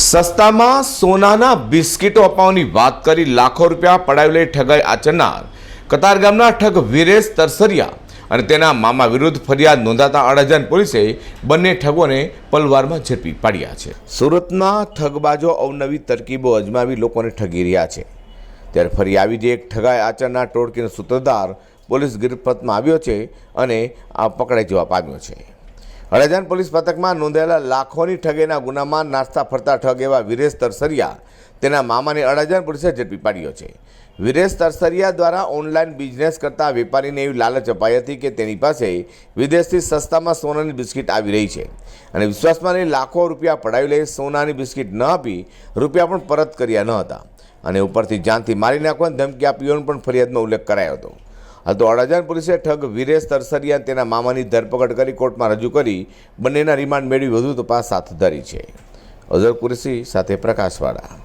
સસ્તામાં સોનાના બિસ્કીટો અપાવવાની વાત કરી લાખો રૂપિયા પડાવી લઈ ઠગાઈ આચરનાર. કતારગામના ઠગ વીરેશ તરસરિયા અને તેના મામા વિરુદ્ધ ફરિયાદ નોંધાતા અડાજણ પોલીસે બંને ઠગોને પલવારમાં ઝડપી પાડ્યા છે. સુરતના ઠગબાજો અવનવી તરકીબો અજમાવી લોકોને ઠગી રહ્યા છે. ત્યારે ફરી આવી જ એક ઠગાઈ આચરનાર ટોળકીનો સૂત્રધાર પોલીસ ગિરફતમાં આવ્યો છે અને આ પકડાઈ જવા પામ્યો છે. અડાજણ પોલીસ પથકમાં નોંધાયેલા લાખોની ઠગેના ગુનામાં નાસ્તા ફરતા ઠગ એવા વિરેશ તરસરિયા તેના મામાને અડાજણ પોલીસે ઝડપી પાડ્યો છે. વિરેશ તરસરિયા દ્વારા ઓનલાઈન બિઝનેસ કરતા વેપારીને એવી લાલચ અપાઈ હતી કે તેની પાસે વિદેશથી સસ્તામાં સોનાની બિસ્કિટ આવી રહી છે અને વિશ્વાસમાં લઈ લાખો રૂપિયા પડાવી લઈ સોનાની બિસ્કિટ ન આપી રૂપિયા પણ પરત કર્યા ન હતા. અને ઉપરથી જાનથી મારી નાખવાની ધમકી આપીઓનો પણ ફરિયાદમાં ઉલ્લેખ કરાયો હતો. હાલ તો અડાજાન પોલીસે ઠગ વિરેશ તરસરિયા તેના મામાની ધરપકડ કરી કોર્ટમાં રજૂ કરી બંનેના રિમાન્ડ મેળવી વધુ તપાસ હાથ ધરી છે. અઝર કુરેશી સાથે પ્રકાશવાળા.